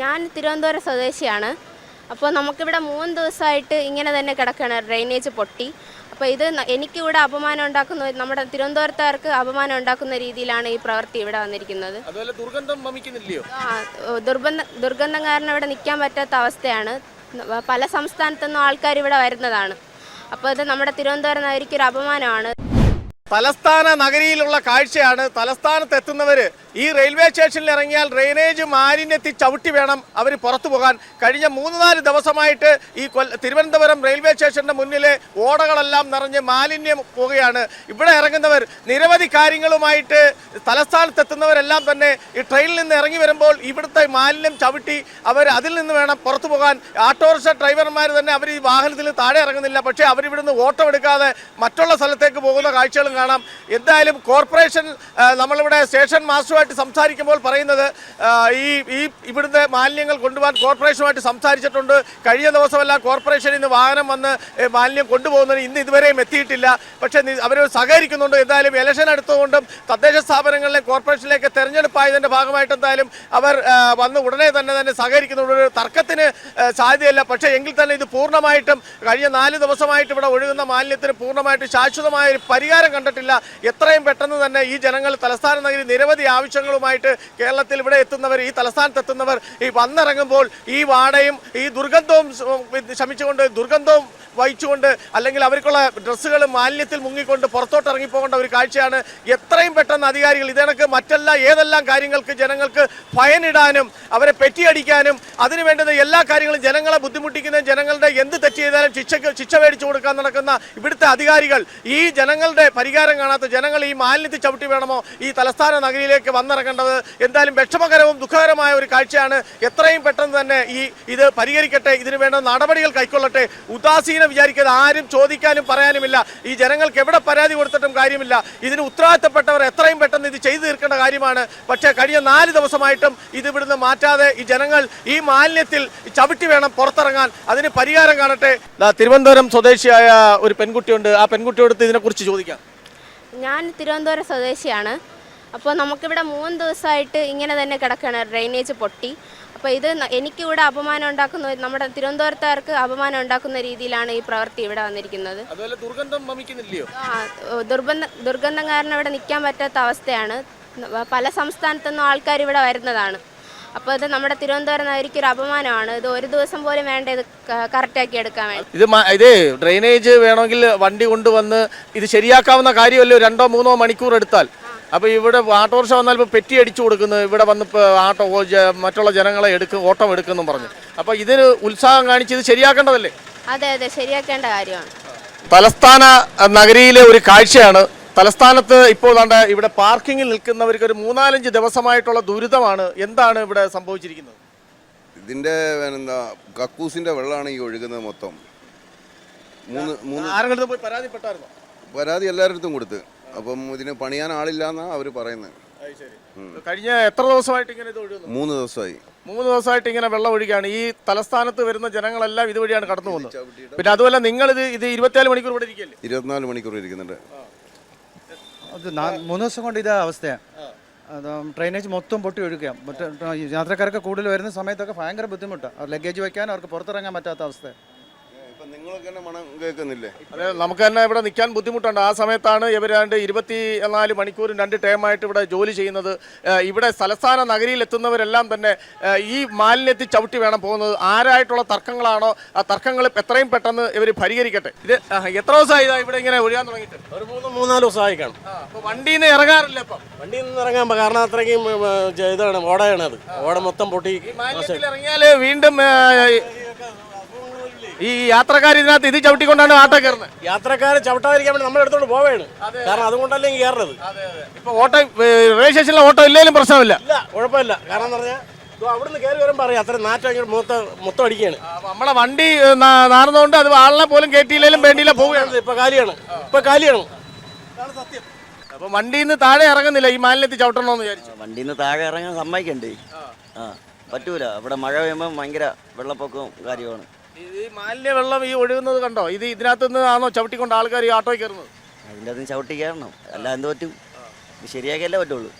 ഞാൻ തിരുവനന്തപുരം സ്വദേശിയാണ്. അപ്പോൾ നമുക്കിവിടെ മൂന്ന് ദിവസമായിട്ട് ഇങ്ങനെ തന്നെ കിടക്കുകയാണ് ഡ്രെയിനേജ് പൊട്ടി. അപ്പോൾ ഇത് എനിക്കിവിടെ അപമാനം ഉണ്ടാക്കുന്ന നമ്മുടെ തിരുവനന്തപുരത്തുകാർക്ക് അപമാനം ഉണ്ടാക്കുന്ന രീതിയിലാണ് ഈ പ്രവൃത്തി ഇവിടെ വന്നിരിക്കുന്നത്. അതുപോലെ ദുർഗന്ധം വമിക്കുന്നില്ലയോ? ആ, ദുർബന്ധ ദുർഗന്ധം കാരണം ഇവിടെ നിൽക്കാൻ പറ്റാത്ത അവസ്ഥയാണ്. പല സംസ്ഥാനത്തുനിന്നും ആൾക്കാർ ഇവിടെ വരുന്നതാണ്. അപ്പോൾ ഇത് നമ്മുടെ തിരുവനന്തപുരം നഗരിക്കൊരു അപമാനമാണ്. തലസ്ഥാന നഗരിയിലുള്ള കാഴ്ചയാണ് തലസ്ഥാനത്ത് എത്തുന്നവര് ഈ റെയിൽവേ സ്റ്റേഷനിൽ ഇറങ്ങിയാൽ ഡ്രെയിനേജ് മാലിന്യത്തി ചവിട്ടി വേണം അവർ പുറത്തു പോകാൻ. കഴിഞ്ഞ മൂന്ന് നാല് ദിവസമായിട്ട് ഈ കൊല്ല തിരുവനന്തപുരം റെയിൽവേ സ്റ്റേഷന്റെ മുന്നിലെ ഓടകളെല്ലാം നിറഞ്ഞ് മാലിന്യം പോവുകയാണ്. ഇവിടെ ഇറങ്ങുന്നവർ നിരവധി കാര്യങ്ങളുമായിട്ട് തലസ്ഥാനത്തെത്തുന്നവരെല്ലാം തന്നെ ഈ ട്രെയിനിൽ നിന്ന് ഇറങ്ങി വരുമ്പോൾ ഇവിടുത്തെ മാലിന്യം ചവിട്ടി അവർ അതിൽ നിന്ന് വേണം പുറത്തു പോകാൻ. ഓട്ടോറിക്ഷ ഡ്രൈവർമാർ തന്നെ അവർ ഈ വാഹനത്തിൽ താഴെ ഇറങ്ങുന്നില്ല. പക്ഷേ അവരിവിടുന്ന് ഓട്ടം എടുക്കാതെ മറ്റുള്ള സ്ഥലത്തേക്ക് പോകുന്ന കാഴ്ചകളും കാണാം. എന്തായാലും കോർപ്പറേഷൻ നമ്മളിവിടെ സ്റ്റേഷൻ മാസ്റ്ററുമായിട്ട് സംസാരിക്കുമ്പോൾ പറയുന്നത് ഈ ഈ ഇവിടുത്തെ മാലിന്യങ്ങൾ കൊണ്ടുപോകാൻ കോർപ്പറേഷനുമായിട്ട് സംസാരിച്ചിട്ടുണ്ട്. കഴിഞ്ഞ ദിവസമെല്ലാം കോർപ്പറേഷനിൽ നിന്ന് വാഹനം വന്ന് മാലിന്യം കൊണ്ടുപോകുന്നതിന് ഇന്ന് ഇതുവരെയും എത്തിയിട്ടില്ല. പക്ഷേ അവർ സഹകരിക്കുന്നുണ്ട്. എന്തായാലും ഇലക്ഷൻ അടുത്തുകൊണ്ടും തദ്ദേശ സ്ഥാപനങ്ങളിലെ കോർപ്പറേഷനിലേക്ക് തെരഞ്ഞെടുപ്പായതിന്റെ ഭാഗമായിട്ട് എന്തായാലും അവർ വന്ന് ഉടനെ തന്നെ തന്നെ സഹകരിക്കുന്നുണ്ട്. ഒരു തർക്കത്തിന് സാധ്യതയല്ല. പക്ഷേ എങ്കിൽ തന്നെ ഇത് പൂർണമായിട്ടും കഴിഞ്ഞ നാല് ദിവസമായിട്ട് ഇവിടെ ഒഴുകുന്ന മാലിന്യത്തിന് പൂർണമായിട്ട് ശാശ്വതമായ ഒരു പരിഹാരം കണ്ടിട്ടില്ല. എത്രയും പെട്ടെന്ന് തന്നെ ഈ ജനങ്ങൾ തലസ്ഥാന നഗരി നിരവധി ആവശ്യങ്ങളുമായിട്ട് കേരളത്തിൽ ഇവിടെ എത്തുന്നവർ ഈ തലസ്ഥാനത്ത് എത്തുന്നവർ ഈ വന്നിറങ്ങുമ്പോൾ ഈ വാടയും ഈ ദുർഗന്ധവും ശമിച്ചുകൊണ്ട് ദുർഗന്ധവും വഹിച്ചുകൊണ്ട് അല്ലെങ്കിൽ അവർക്കുള്ള ഡ്രസ്സുകൾ മാലിന്യത്തിൽ മുങ്ങിക്കൊണ്ട് പുറത്തോട്ട് ഇറങ്ങിപ്പോകേണ്ട ഒരു കാഴ്ചയാണ് എത്രയും പെട്ടെന്ന് അധികാരികൾ. ഇതേക്ക് മറ്റെല്ലാ ഏതെല്ലാം കാര്യങ്ങൾക്ക് ജനങ്ങൾക്ക് ഫയനിടാനും അവരെ പെറ്റിയടിക്കാനും അതിനു വേണ്ടുന്ന എല്ലാ കാര്യങ്ങളും ജനങ്ങളെ ബുദ്ധിമുട്ടിക്കുന്ന ജനങ്ങളുടെ എന്ത് തെറ്റ് ചെയ്താലും ശിക്ഷയ്ക്ക് ശിക്ഷ മേടിച്ചു കൊടുക്കാൻ നടക്കുന്ന ഇവിടുത്തെ അധികാരികൾ ഈ ജനങ്ങളുടെ പരിഹാരം കാണാത്ത ജനങ്ങൾ ഈ മാലിന്യത്തിൽ ചവിട്ടി വേണമോ? ഈ തലസ്ഥാന നഗരിയിലേക്ക് വന്നിറങ്ങേണ്ടത് എന്തായാലും വിഷമകരവും ദുഃഖകരമായ ഒരു കാഴ്ചയാണ്. എത്രയും പെട്ടെന്ന് തന്നെ ഈ ഇത് പരിഹരിക്കട്ടെ. ഇതിനുവേണ്ട നടപടികൾ കൈക്കൊള്ളട്ടെ. ഉദാസീനം വിചാരിക്കാതെ ആരും ചോദിക്കാനും പറയാനുമില്ല. ഈ ജനങ്ങൾക്ക് എവിടെ പരാതി കൊടുത്തിട്ടും കാര്യമില്ല. ഇതിന് ഉത്തരവാദിത്തപ്പെട്ടവർ എത്രയും പെട്ടെന്ന് ഇത് ചെയ്തു തീർക്കേണ്ട കാര്യമാണ്. പക്ഷേ കഴിഞ്ഞ നാല് ദിവസമായിട്ടും ഇത് ഇവിടുന്ന് മാറ്റാതെ ഈ ജനങ്ങൾ ഈ മാലിന്യത്തിൽ ചവിട്ടി വേണം പുറത്തിറങ്ങാൻ. അതിന് പരിഹാരം കാണട്ടെ. തിരുവനന്തപുരം സ്വദേശിയായ ഒരു പെൺകുട്ടിയുണ്ട്. ആ പെൺകുട്ടിയോടുത്ത് ഇതിനെക്കുറിച്ച് ചോദിക്കാം. ഞാൻ തിരുവനന്തപുരം സ്വദേശിയാണ്. അപ്പോൾ നമുക്കിവിടെ മൂന്ന് ദിവസമായിട്ട് ഇങ്ങനെ തന്നെ കിടക്കുകയാണ്. ഡ്രെയിനേജ് പൊട്ടി. അപ്പോൾ ഇത് എനിക്ക് എനിക്കിവിടെ അപമാനം ഉണ്ടാക്കുന്ന നമ്മുടെ തിരുവനന്തപുരത്തുകാർക്ക് അപമാനം ഉണ്ടാക്കുന്ന രീതിയിലാണ് ഈ പ്രവൃത്തി ഇവിടെ വന്നിരിക്കുന്നത്. ദുർഗന്ധം ആ, ദുർബന്ധ ദുർഗന്ധം കാരണം ഇവിടെ നിൽക്കാൻ പറ്റാത്ത അവസ്ഥയാണ്. പല സംസ്ഥാനത്തുനിന്നും ആൾക്കാർ ഇവിടെ വരുന്നതാണ്. അപ്പോൾ ഇത് നമ്മുടെ തിരുവനന്തപുരം നഗരിക്ക് ഒരു അപമാനമാണ്. ഇത് ഒരു ദിവസം പോലും വേണ്ട ഇത് കറക്റ്റാക്കി എടുക്കാൻ വേണ്ടി. ഇത് മ- ഇത് ഡ്രെയിനേജ് വേണമെങ്കിൽ വണ്ടി കൊണ്ടുവന്ന് ഇത് ശരിയാക്കാവുന്ന കാര്യമല്ലോ രണ്ടോ മൂന്നോ മണിക്കൂർ എടുത്താൽ. അപ്പോൾ ഇവിടെ ഓട്ടോറിക്ഷ വന്നാൽ ഇപ്പോൾ പെറ്റി അടിച്ചു കൊടുക്കുന്നു. ഇവിടെ വന്ന് ആട്ടോ മറ്റുള്ള ജനങ്ങളെ എടുക്കും ഓട്ടം എടുക്കുന്നു പറഞ്ഞു. അപ്പോൾ ഇതിന് ഉത്സാഹം കാണിച്ച് ഇത് ശരിയാക്കേണ്ടതല്ലേ? അതെ അതെ ശരിയാക്കേണ്ട കാര്യമാണ്. തലസ്ഥാന നഗരിയിലെ ഒരു കാഴ്ചയാണ്. തലസ്ഥാനത്ത് ഇപ്പോൾ ദാണ്ട ഇവിടെ പാർക്കിങ്ങിൽ നിൽക്കുന്നവർക്ക് ഒരു മൂന്നാലഞ്ച് ദിവസമായിട്ടുള്ള ദുരിതമാണ്. എന്താണ് ഇവിടെ സംഭവിച്ചിരിക്കുന്നത്? ഇതിന്റെ എന്താ കക്കൂസിന്റെ വെള്ളമാണ് ഈ ഒഴുകുന്നത് മൊത്തം. മൂന്ന് മൂന്ന് ആരെങ്കിലും പോയി പരാതിപ്പെട്ടായിരുന്നോ? പരാതി എല്ലാവരുടെ അടുത്തും കൊടുത്ത്. അപ്പം ഇതിന് പണിയാൻ ആളില്ല എന്നാണ് അവർ പറയുന്നത് കഴിഞ്ഞ എത്ര ദിവസമായിട്ട് ഇങ്ങനെ മൂന്ന് ദിവസമായി. മൂന്ന് ദിവസമായിട്ട് ഇങ്ങനെ വെള്ളം ഒഴുകാണ് ഈ തലസ്ഥാനത്ത് വരുന്ന ജനങ്ങളെല്ലാം ഇതുവഴിയാണ് കടന്നു പോകുന്നത്. പിന്നെ അതുപോലെ നിങ്ങൾ ഇത് ഇത് ഇരുപത്തിനാല് മണിക്കൂർ ഇവിടെ ഇരിക്കല്ലേ ഇരുപത്തിനാല് മണിക്കൂർ ഇരിക്കുന്നുണ്ട്. അത് മൂന്ന് ദിവസം കൊണ്ട് ഇതാ അവസ്ഥയാണ് അത് ട്രെയിനേജ് മൊത്തം പൊട്ടി ഒഴുകുക മറ്റേ യാത്രക്കാരൊക്കെ കൂടുതൽ വരുന്ന സമയത്തൊക്കെ ഭയങ്കര ബുദ്ധിമുട്ടാണ് ലഗേജ് വയ്ക്കാൻ അവർക്ക് പുറത്തിറങ്ങാൻ പറ്റാത്ത അവസ്ഥ ഇപ്പം നിങ്ങൾക്ക് തന്നെ മണം കേൾക്കുന്നില്ലേ? അതെ നമുക്ക് തന്നെ ഇവിടെ നിൽക്കാൻ ബുദ്ധിമുട്ടുണ്ട്. ആ സമയത്താണ് ഇവരാണ്ട് ഇരുപത്തി നാല് മണിക്കൂറും രണ്ട് ടേമായിട്ട് ഇവിടെ ജോലി ചെയ്യുന്നത്. ഇവിടെ തലസ്ഥാന നഗരിയിൽ എത്തുന്നവരെല്ലാം തന്നെ ഈ മാലിന്യത്തിൽ ചവിട്ടി വേണം പോകുന്നത്. ആരായിട്ടുള്ള തർക്കങ്ങളാണോ ആ തർക്കങ്ങൾ എത്രയും പെട്ടെന്ന് ഇവർ പരിഹരിക്കട്ടെ. ഇത് എത്ര ദിവസമായി ഇവിടെ ഇങ്ങനെ ഒഴിയാൻ തുടങ്ങിയിട്ട്? ഒരു മൂന്ന് മൂന്നാൽ ദിവസമായി കാണും. അപ്പോൾ വണ്ടിയിൽ നിന്ന് ഇറങ്ങാറില്ല ഇപ്പം? വണ്ടിയിൽ നിന്ന് ഇറങ്ങാൻ കാരണം അത്രയ്ക്കും ഇതാണ് ഓടയാണ് അത്. ഓട മൊത്തം പൊട്ടി ഈ മാലിന്യത്തിൽ ഇറങ്ങിയാൽ വീണ്ടും ഈ യാത്രക്കാർ ഇതിനകത്ത് ഇത് ചവിട്ടിക്കൊണ്ടാണ് ആട്ടോ കയറുന്നത്. യാത്രക്കാരെ ചവിട്ടാതിരിക്കാൻ വേണ്ടി നമ്മൾ എടുത്തോണ്ട് പോവാണ്. കാരണം അതുകൊണ്ടല്ലേ ഈ കയറുന്നത്. ഇപ്പൊ ഓട്ടോ റെയിൽവേ സ്റ്റേഷനിലെ ഓട്ടോ ഇല്ലെങ്കിലും പ്രശ്നമില്ല. ഇല്ല കുഴപ്പമില്ല. കാരണം എന്ന് പറഞ്ഞാൽ അവിടുന്ന് കയറി വരുമ്പോൾ അറിയാം അത്ര നാറ്റം മൊത്തം മൊത്തം അടിക്കുകയാണ് നമ്മളെ വണ്ടി ഏഹ്, നാ- നാറുന്നതുകൊണ്ട് അത് ആളിനെ പോലും കയറ്റിയില്ലെങ്കിലും വേണ്ടിയില്ല പോവുകയാണ്. ഇപ്പൊ കാലിയാണ്. ഇപ്പൊ കാലിയാണ്. അപ്പൊ വണ്ടിയിൽ നിന്ന് താഴെ ഇറങ്ങുന്നില്ല ഈ മാലിന്യത്തിൽ ചവിട്ടണമെന്ന് വിചാരിച്ചു. വണ്ടിയിൽ നിന്ന് താഴെ ഇറങ്ങാൻ സമ്മതിക്കണ്ടേ? ആ. പറ്റൂല. ഇവിടെ മഴ പെയ്യുമ്പോൾ ഭയങ്കര വെള്ളപ്പൊക്കവും കാര്യമാണ് ഈ മാലിന്യ വെള്ളം ഈ ഒഴുകുന്നത് കണ്ടോ? ഇത് ഇതിനകത്ത് നിന്ന് ആണോ ചവിട്ടിക്കൊണ്ട് ആൾക്കാർ ഈ ആട്ടോ കയറുന്നത്? അതിന്റെ അത് ചവിട്ടി കയറണം. അല്ല എന്ത് പറ്റും ശരിയാക്കിയല്ലേ പറ്റുള്ളൂ.